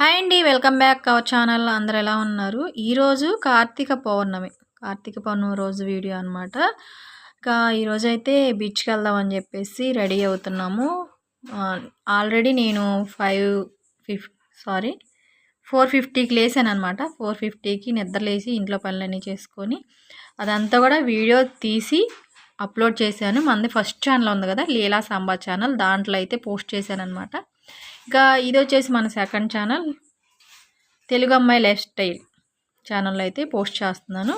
Hi అండి welcome back our channel. అందరు ఎలా ఉన్నారు? ఈరోజు కార్తీక పౌర్ణమి. కార్తీక పౌర్ణమి రోజు వీడియో అనమాట ఇంకా ఈరోజు అయితే బీచ్కి వెళ్దామని చెప్పేసి రెడీ అవుతున్నాము. ఆల్రెడీ నేను ఫైవ్ ఫిఫ్ సారీ ఫోర్ ఫిఫ్టీకి లేసాను అనమాట ఫోర్ ఫిఫ్టీకి నిద్రలేసి ఇంట్లో పనులన్నీ చేసుకొని అదంతా కూడా వీడియో తీసి అప్లోడ్ చేశాను. మనది ఫస్ట్ ఛానల్ ఉంది కదా లీలా సాంబా ఛానల్. దాంట్లో అయితే పోస్ట్ చేశాను అనమాట ఇంకా ఇది వచ్చేసి మన సెకండ్ ఛానల్ తెలుగు అమ్మాయి లైఫ్ స్టైల్ ఛానల్లో అయితే పోస్ట్ చేస్తున్నాను.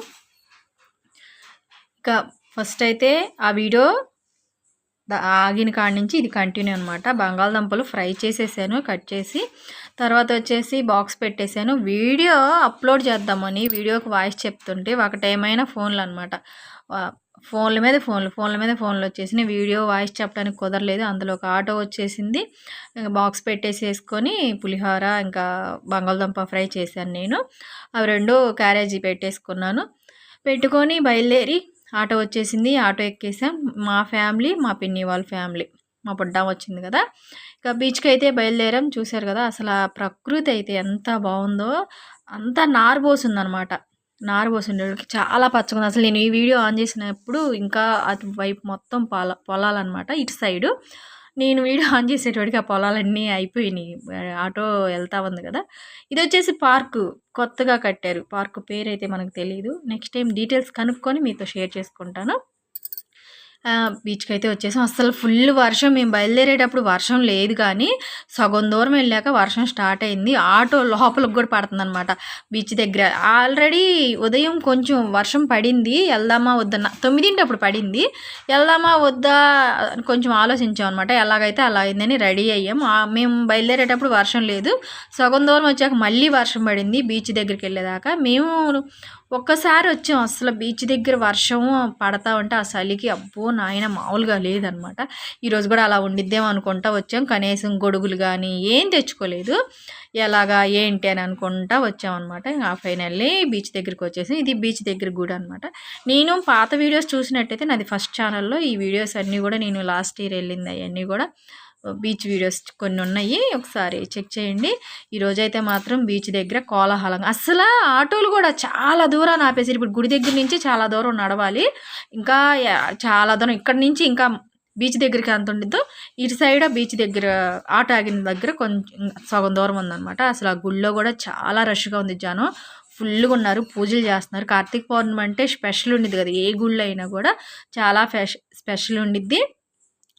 ఇంకా ఫస్ట్ అయితే ఆ వీడియో ఆగిన కాడి నుంచి ఇది కంటిన్యూ అనమాట బంగాళదుంపలు ఫ్రై చేసేసాను కట్ చేసి. తర్వాత వచ్చేసి బాక్స్ పెట్టేశాను వీడియో అప్లోడ్ చేద్దామని వీడియోకి వాయిస్ చెప్తుంటే ఒకటేమైనా ఫోన్లు అనమాట ఫోన్ల మీద ఫోన్లు ఫోన్ల మీద ఫోన్లు వచ్చేసినాయి వీడియో వాయిస్ చెప్పడానికి కుదరలేదు. అందులో ఒక ఆటో వచ్చేసింది. ఇంకా బాక్స్ పెట్టేసి వేసుకొని పులిహోర ఇంకా బంగాళదుంప ఫ్రై చేశాను నేను. అవి రెండు క్యారేజీ పెట్టేసుకున్నాను. పెట్టుకొని బయలుదేరి ఆటో వచ్చేసింది. ఆటో ఎక్కేసాం. మా ఫ్యామిలీ మా పిన్ని వాళ్ళ ఫ్యామిలీ. మా పుడ్డా వచ్చింది కదా. ఇక బీచ్కి అయితే బయలుదేరాం. చూశారు కదా అసలు ఆ ప్రకృతి అయితే ఎంత బాగుందో అంతా నారబోసిందనమాట నార పోసిండేవాడికి చాలా పచ్చగా అసలు నేను ఈ వీడియో ఆన్ చేసినప్పుడు ఇంకా అటు వైపు మొత్తం పొల పొలాలన్నమాట. ఇటు సైడు నేను వీడియో ఆన్ చేసేటోడికి ఆ పొలాలన్నీ అయిపోయినాయి. ఆటో వెళ్తా ఉంది కదా. ఇది వచ్చేసి పార్కు కొత్తగా కట్టారు. పార్కు పేరు అయితే మనకు తెలియదు నెక్స్ట్ టైం డీటెయిల్స్ కనుక్కొని మీతో షేర్ చేసుకుంటాను. బీచ్కి అయితే వచ్చేసాం. అసలు ఫుల్ వర్షం. మేము బయలుదేరేటప్పుడు వర్షం లేదు కానీ సగం దూరం వెళ్ళాక వర్షం స్టార్ట్ అయింది. ఆటో లోపలికి కూడా పడుతుంది అనమాట బీచ్ దగ్గర. ఆల్రెడీ ఉదయం కొంచెం వర్షం పడింది. వెళ్దామా వద్దన్న తొమ్మిదింటప్పుడు పడింది. వెళ్దామా వద్దా కొంచెం ఆలోచించాం అనమాట ఎలాగైతే అలా అయిందని రెడీ అయ్యాం. మేము బయలుదేరేటప్పుడు వర్షం లేదు. సగం దూరం వచ్చాక మళ్ళీ వర్షం పడింది. బీచ్ దగ్గరికి వెళ్ళేదాకా. మేము ఒక్కసారి వచ్చాం. అసలు బీచ్ దగ్గర వర్షం పడతా ఉంటే ఆ చలికి అబ్బో నాయన మామూలుగా లేదనమాట. ఈరోజు కూడా అలా ఉండిద్దేమో అనుకుంటా వచ్చాం. కనీసం గొడుగులు కానీ ఏం తెచ్చుకోలేదు. ఎలాగా ఏంటి అని అనుకుంటా వచ్చామన్నమాట ఇంకా ఫైనల్లీ బీచ్ దగ్గరికి వచ్చేసి. ఇది బీచ్ దగ్గర గుడి అనమాట నేను పాత వీడియోస్ చూసినట్టయితే నాది ఫస్ట్ ఛానల్లో ఈ వీడియోస్ అన్నీ కూడా నేను లాస్ట్ ఇయర్ వెళ్ళింది అవన్నీ కూడా. బీచ్ వీడియోస్ కొన్ని ఉన్నాయి ఒకసారి చెక్ చేయండి. ఈరోజైతే మాత్రం బీచ్ దగ్గర కోలాహలంగా అసలు ఆటోలు కూడా చాలా దూరం ఆపేసారు ఇప్పుడు గుడి దగ్గర నుంచి చాలా దూరం నడవాలి. ఇంకా చాలా దూరం ఇక్కడ నుంచి ఇంకా బీచ్ దగ్గరికి ఎంత ఉండిద్దో ఇటు సైడ్ బీచ్ దగ్గర ఆటో ఆగిన దగ్గర కొంచెం సగం దూరం ఉందన్నమాట. అసలు ఆ గుళ్ళో కూడా చాలా రష్గా ఉంది జనం. ఫుల్గా ఉన్నారు. పూజలు చేస్తున్నారు. కార్తీక పౌర్ణమి అంటే స్పెషల్ ఉండిద్ది కదా. ఏ గుళ్ళు అయినా కూడా చాలా స్పెషల్ ఉండిద్ది.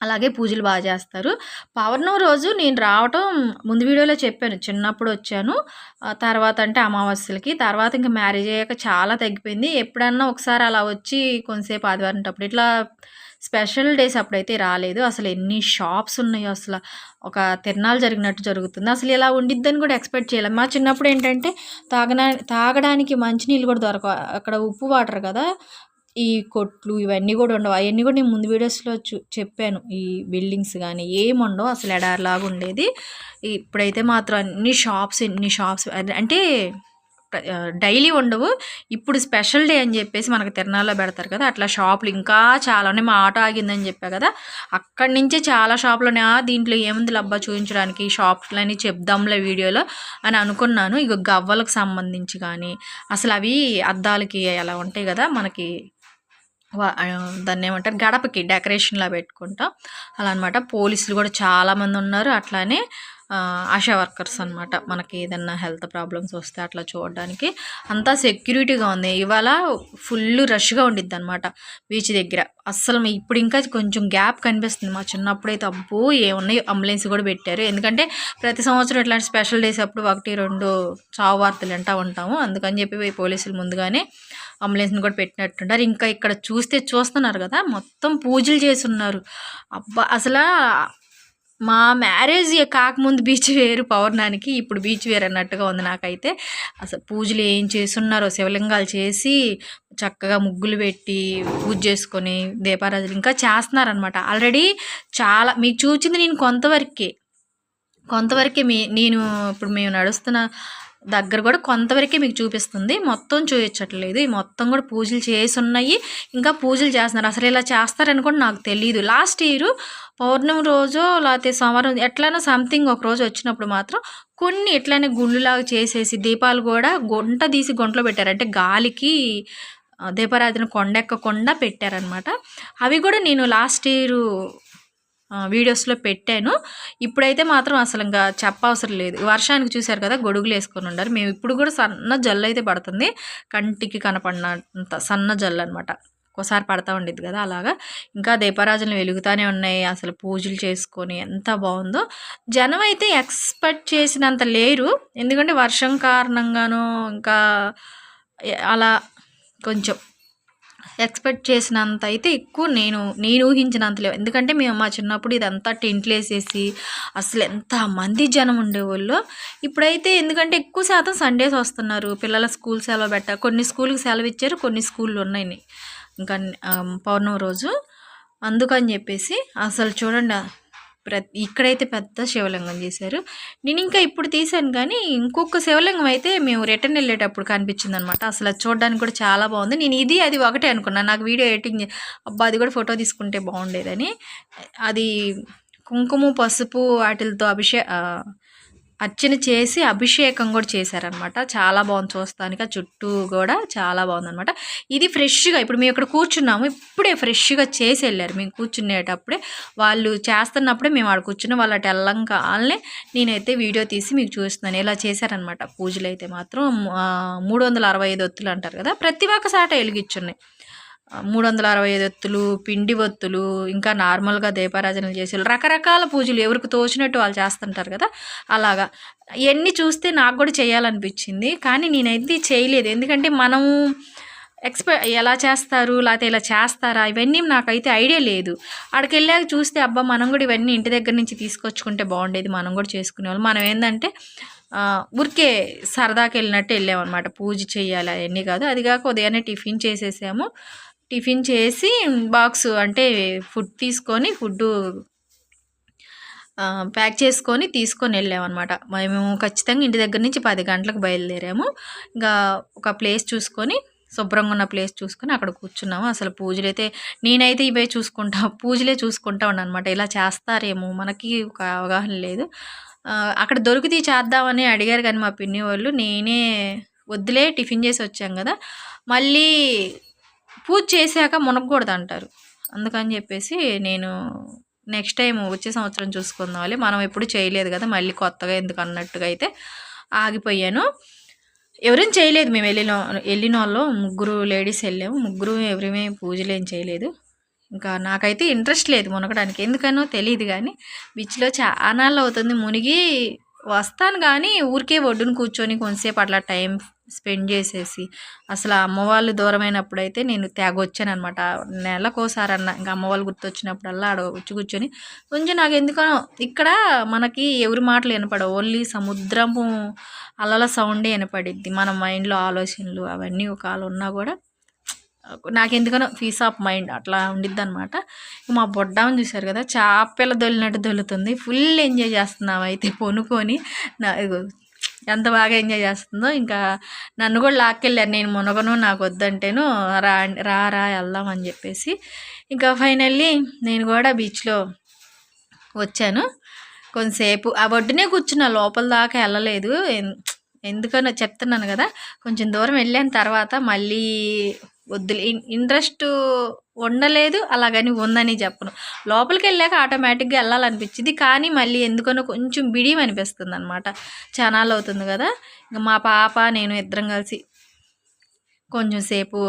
అలాగే పూజలు బాగా చేస్తారు. పౌర్ణమి రోజు నేను రావటం ముందు వీడియోలో చెప్పాను. చిన్నప్పుడు వచ్చాను. తర్వాత అంటే అమావాస్యలకి తర్వాత ఇంకా మ్యారేజ్ అయ్యాక చాలా తగ్గిపోయింది. ఎప్పుడన్నా ఒకసారి అలా వచ్చి కొంతసేపు ఆదివారం అప్పుడు ఇట్లా స్పెషల్ డేస్ అప్పుడైతే రాలేదు. అసలు ఎన్ని షాప్స్ ఉన్నాయో అసలు. ఒక తిరణాలు జరిగినట్టు జరుగుతుంది. అసలు ఇలా ఉండిద్దని కూడా ఎక్స్పెక్ట్ చేయలేము మా చిన్నప్పుడు ఏంటంటే తాగడా తాగడానికి మంచినీళ్ళు కూడా దొరక అక్కడ ఉప్పు వాటర్ కదా. ఈ కొట్లు ఇవన్నీ కూడా ఉండవు. అవన్నీ కూడా నేను ముందు వీడియోస్లో చూ చెప్పాను. ఈ బిల్డింగ్స్ కానీ ఏమి ఉండవు అసలు ఎడారిలాగా ఉండేది. ఇప్పుడైతే మాత్రం అన్ని షాప్స్ ఎన్ని షాప్స్ అంటే డైలీ ఉండవు. ఇప్పుడు స్పెషల్ డే అని చెప్పేసి మనకు తిరణాల్లో పెడతారు కదా అట్లా షాపులు ఇంకా చాలా ఉన్నాయి మా ఆటో ఆగిందని చెప్పా కదా అక్కడి నుంచే చాలా షాపులు దీంట్లో ఏముంది లబ్బా చూపించడానికి షాప్లని చెప్దాంలే వీడియోలో అని అనుకున్నాను. ఇక గవ్వలకు సంబంధించి కానీ అసలు అవి అద్దాలకి అలా ఉంటాయి కదా మనకి దాన్ని ఏమంటారు గడపకి డెకరేషన్లా పెట్టుకుంటాం. అలా అనమాట పోలీసులు కూడా చాలామంది ఉన్నారు. అట్లానే ఆశా వర్కర్స్ అనమాట మనకి ఏదన్నా హెల్త్ ప్రాబ్లమ్స్ వస్తే అట్లా చూడడానికి. అంతా సెక్యూరిటీగా ఉంది. ఇవాళ ఫుల్ రష్గా ఉండిద్ది అనమాట బీచ్ దగ్గర. అస్సలు ఇప్పుడు ఇంకా కొంచెం గ్యాప్ కనిపిస్తుంది. మా చిన్నప్పుడైతే అబ్బో ఏమున్నాయి అంబులెన్స్ కూడా పెట్టారు. ఎందుకంటే ప్రతి సంవత్సరం ఇట్లాంటి స్పెషల్ డేస్ అప్పుడు ఒకటి రెండు చావు వార్తలు వింటూ ఉంటాము. అందుకని చెప్పి పోలీసులు ముందుగానే అంబులెన్స్ని కూడా పెట్టినట్టున్నారు ఇంకా ఇక్కడ చూస్తే చూస్తున్నారు కదా మొత్తం పూజలు చేసి ఉన్నారు అబ్బా అసలు మా మ్యారేజ్ కాకముందు బీచ్ వేరు పౌర్ణానికి ఇప్పుడు బీచ్ వేరు అన్నట్టుగా ఉంది నాకైతే. అసలు పూజలు ఏం చేస్తున్నారో శివలింగాలు చేసి చక్కగా ముగ్గులు పెట్టి పూజ చేసుకొని దీపారాజులు ఇంకా చేస్తున్నారనమాట ఆల్రెడీ చాలా మీకు చూచింది నేను కొంతవరకే. కొంతవరకే మీ నేను ఇప్పుడు మేము నడుస్తున్న దగ్గర కూడా కొంతవరకే మీకు చూపిస్తుంది. మొత్తం చూపించట్లేదు ఈ మొత్తం కూడా పూజలు చేసి ఉన్నాయి ఇంకా పూజలు చేస్తున్నారు. అసలు ఇలా చేస్తారని కూడా నాకు తెలియదు లాస్ట్ ఇయర్ పౌర్ణమి రోజు లేకపోతే సోమవారం ఎట్లైనా సంథింగ్ ఒక రోజు వచ్చినప్పుడు మాత్రం కొన్ని ఎట్లనే గుళ్ళులాగా చేసేసి దీపాలు కూడా గుంట తీసి గుంటలో పెట్టారు. అంటే గాలికి దీపారాధన కొండెక్కకుండా పెట్టారనమాట అవి కూడా నేను లాస్ట్ ఇయర్ వీడియోస్లో పెట్టాను. ఇప్పుడైతే మాత్రం అసలు ఇంకా చెప్పవసరం లేదు. వర్షానికి చూశారు కదా గొడుగులు వేసుకొని ఉండాలి మేము ఇప్పుడు కూడా సన్న జల్లు అయితే పడుతుంది. కంటికి కనపడినంత సన్న జల్లు అనమాట ఒకసారి పడతా ఉండేది కదా అలాగా. ఇంకా దీపరాజులు వెలుగుతానే ఉన్నాయి. అసలు పూజలు చేసుకొని ఎంత బాగుందో. జనం అయితే ఎక్స్పెక్ట్ చేసినంత లేరు. ఎందుకంటే వర్షం కారణంగాను ఇంకా అలా కొంచెం ఎక్స్పెక్ట్ చేసినంత అయితే ఎక్కువ నేను నేను ఊహించినంత లేవు. ఎందుకంటే మేము మా చిన్నప్పుడు ఇదంతా టెంట్లు వేసేసి అసలు ఎంత మంది జనం ఉండేవాళ్ళు. ఇప్పుడైతే ఎందుకంటే ఎక్కువ శాతం సండేస్ వస్తున్నారు. పిల్లల స్కూల్ సెలవు పెట్ట కొన్ని స్కూల్కి సెలవు ఇచ్చారు కొన్ని స్కూళ్ళు ఉన్నాయి. ఇంకా పౌర్ణమి రోజు. అందుకని చెప్పేసి అసలు చూడండి ప్రతి ఇక్కడైతే పెద్ద శివలింగం చేశారు. నేను ఇంకా ఇప్పుడు తీసాను కానీ ఇంకొక శివలింగం అయితే మేము రిటర్న్ వెళ్ళేటప్పుడు కనిపించింది అనమాట అసలు అది చూడడానికి కూడా చాలా బాగుంది. నేను ఇది అది ఒకటే అనుకున్నాను. నాకు వీడియో ఎడిటింగ్ అబ్బా అది కూడా ఫోటో తీసుకుంటే బాగుండేదని. అది కుంకుమ పసుపు వాటిలతో అభిషే అర్చన చేసి అభిషేకం కూడా చేశారనమాట చాలా బాగుంది చూస్తానికి. ఆ చుట్టూ కూడా చాలా బాగుందనమాట ఇది ఫ్రెష్గా ఇప్పుడు మేము ఇక్కడ కూర్చున్నాము. ఇప్పుడే ఫ్రెష్గా చేసి వెళ్ళారు. మేము కూర్చునేటప్పుడే వాళ్ళు చేస్తున్నప్పుడే మేము ఆడ కూర్చుని వాళ్ళ టెల్లం కాలనే నేనైతే వీడియో తీసి మీకు చూస్తున్నాను ఇలా చేశారనమాట పూజలు అయితే మాత్రం మూడు వందల అరవై ఐదు ఒత్తులు అంటారు కదా. ప్రతి ఒక్క సాట వెలిగిచ్చున్నాయి మూడు వందల అరవై ఐదు ఒత్తులు పిండి ఒత్తులు ఇంకా నార్మల్గా దీపారాజనలు చేసి రకరకాల పూజలు ఎవరికి తోచినట్టు వాళ్ళు చేస్తుంటారు కదా. అలాగా. ఎన్ని చూస్తే నాకు కూడా చేయాలనిపించింది. కానీ నేనైతే చేయలేదు. ఎందుకంటే మనము ఎక్స్పె ఎలా చేస్తారు లేకపోతే ఇలా చేస్తారా ఇవన్నీ నాకైతే ఐడియా లేదు. అక్కడికి వెళ్ళాక చూస్తే అబ్బా మనం కూడా ఇవన్నీ ఇంటి దగ్గర నుంచి తీసుకొచ్చుకుంటే బాగుండేది మనం కూడా చేసుకునేవాళ్ళు. మనం ఏంటంటే ఊరికే సరదాకి వెళ్ళినట్టు వెళ్ళామన్నమాట. పూజ చేయాలి అవన్నీ కాదు. అది కాక ఉదయాన్నే టిఫిన్ చేసేసాము. టిఫిన్ చేసి బాక్స్ అంటే ఫుడ్ తీసుకొని ఫుడ్ ప్యాక్ చేసుకొని తీసుకొని వెళ్ళామన్నమాట. మేము ఖచ్చితంగా ఇంటి దగ్గర నుంచి పది గంటలకు బయలుదేరాము. ఇంకా ఒక ప్లేస్ చూసుకొని శుభ్రంగా ఉన్న ప్లేస్ చూసుకొని అక్కడ కూర్చున్నాము. అసలు పూజలు అయితే నేనైతే ఇవే చూసుకుంటా పూజలే చూసుకుంటా ఉన్నాను అనమాట ఇలా చేస్తారేమో మనకి ఒక అవగాహన లేదు. అక్కడ దొరికితే చేద్దామని అడిగారు కానీ మా పిన్ని వాళ్ళు నేనే వద్దులే టిఫిన్ చేసి వచ్చాం కదా. మళ్ళీ పూజ చేశాక మునగకూడదు అంటారు అందుకని చెప్పేసి నేను నెక్స్ట్ టైం వచ్చే సంవత్సరం చూసుకుందామని మనం ఎప్పుడు చేయలేదు కదా మళ్ళీ కొత్తగా ఎందుకు అన్నట్టుగా అయితే ఆగిపోయాను. ఎవరేం చేయలేదు మేము వెళ్ళిన వెళ్ళిన వాళ్ళు ముగ్గురు లేడీస్ వెళ్ళాము. ముగ్గురు ఎవరేమీ పూజలు ఏం చేయలేదు. ఇంకా నాకైతే ఇంట్రెస్ట్ లేదు మునగడానికి. ఎందుకనో తెలియదు కానీ బీచ్లో చాలా అవుతుంది. మునిగి వస్తాను కానీ ఊరికే ఒడ్డున కూర్చొని కొంతసేపు అట్లా టైం స్పెండ్ చేసేసి. అసలు అమ్మవాళ్ళు దూరమైనప్పుడు అయితే నేను తెగ వచ్చాను అనమాట నెలకోసారి అన్న ఇంకా అమ్మవాళ్ళు గుర్తొచ్చినప్పుడల్లా ఆడ వచ్చి కూర్చొని కొంచెం నాకు ఎందుకనో ఇక్కడ మనకి ఎవరి మాటలు వినపడవు. ఓన్లీ సముద్రము అలల సౌండే వినపడిద్ది. మన మైండ్లో ఆలోచనలు అవన్నీ ఒక ఉన్నా కూడా నాకు ఎందుకనో పీస్ ఆఫ్ మైండ్ అట్లా ఉండిద్ది అనమాట మా బొడ్డామని చూశారు కదా చాపెల దొల్లినట్టు దొల్లుతుంది ఫుల్ ఎంజాయ్ చేస్తున్నాం అయితే. పొనుకొని నా ఎంత బాగా ఎంజాయ్ చేస్తుందో ఇంకా నన్ను కూడా లాక్కెళ్ళారు. నేను మునగను నాకు వద్దంటేను రా రా రా వెళ్దాం అని చెప్పేసి. ఇంకా ఫైనల్లీ నేను కూడా బీచ్లో వచ్చాను. కొంతసేపు ఆ ఒడ్డునే కూర్చున్నా లోపల దాకా వెళ్ళలేదు. ఎందుకనో చెప్తున్నాను కదా కొంచెం దూరం వెళ్ళిన తర్వాత మళ్ళీ వద్దులే. ఇన్- ఇంట్రెస్ట్ ఉండలేదు అలాగని ఉందని చెప్పను. లోపలికి వెళ్ళాక ఆటోమేటిక్గా వెళ్ళాలనిపించింది. కానీ మళ్ళీ ఎందుకనో కొంచెం బిడియం అనిపిస్తుంది అనమాట చనాలు అవుతుంది కదా. ఇంకా మా పాప నేను ఇద్దరం కలిసి కొంచెం సేపు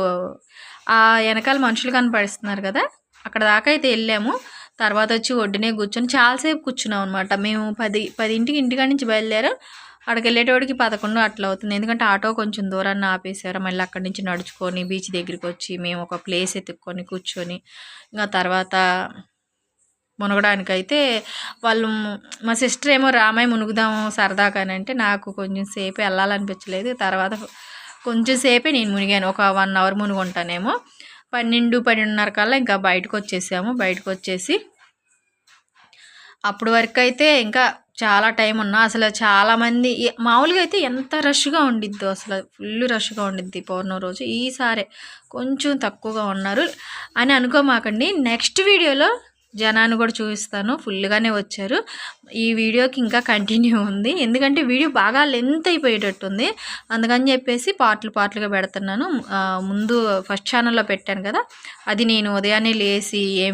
ఆ వెనకాల మనుషులు కనపడిస్తున్నారు కదా. అక్కడ దాకా అయితే వెళ్ళాము. తర్వాత వచ్చి ఒడ్డునే కూర్చొని చాలాసేపు కూర్చున్నాం అనమాట మేము పది పదింటికి ఇంటికాడ నుంచి బయలుదేరాం. అక్కడికి వెళ్ళేటోడికి పదకొండు అట్లా అవుతుంది. ఎందుకంటే ఆటో కొంచెం దూరాన్ని ఆపేసారు మళ్ళీ అక్కడి నుంచి నడుచుకొని బీచ్ దగ్గరికి వచ్చి మేము ఒక ప్లేస్ ఎత్తుక్కొని కూర్చొని ఇంకా తర్వాత మునగడానికైతే వాళ్ళు మా సిస్టర్ ఏమో రామాయి మునుగుదాము సరదాగా అని అంటే నాకు కొంచెం సేపు వెళ్ళాలనిపించలేదు. తర్వాత కొంచెం సేపే నేను మునిగాను. ఒక వన్ అవర్ మునుగుంటానేమో. పన్నెండు పన్నెండున్నర కల్లా ఇంకా బయటకు వచ్చేసాము బయటకు వచ్చేసి అప్పటి వరకు అయితే ఇంకా చాలా టైం ఉన్నా అసలు చాలామంది మామూలుగా అయితే ఎంత రష్గా ఉండిద్దో అసలు ఫుల్ రష్గా ఉండిద్ది పౌర్ణమి రోజు. ఈసారి కొంచెం తక్కువగా ఉన్నారు అని అనుకోమాకండి. నెక్స్ట్ వీడియోలో జనాన్ని కూడా చూపిస్తాను. ఫుల్గానే వచ్చారు. ఈ వీడియోకి ఇంకా కంటిన్యూ ఉంది. ఎందుకంటే వీడియో బాగా లెంత్ అయిపోయేటట్టుంది. అందుకని చెప్పేసి పార్ట్లు పార్ట్లుగా పెడుతున్నాను. ముందు ఫస్ట్ ఛానల్లో పెట్టాను కదా. అది నేను ఉదయాన్నే లేచి ఏం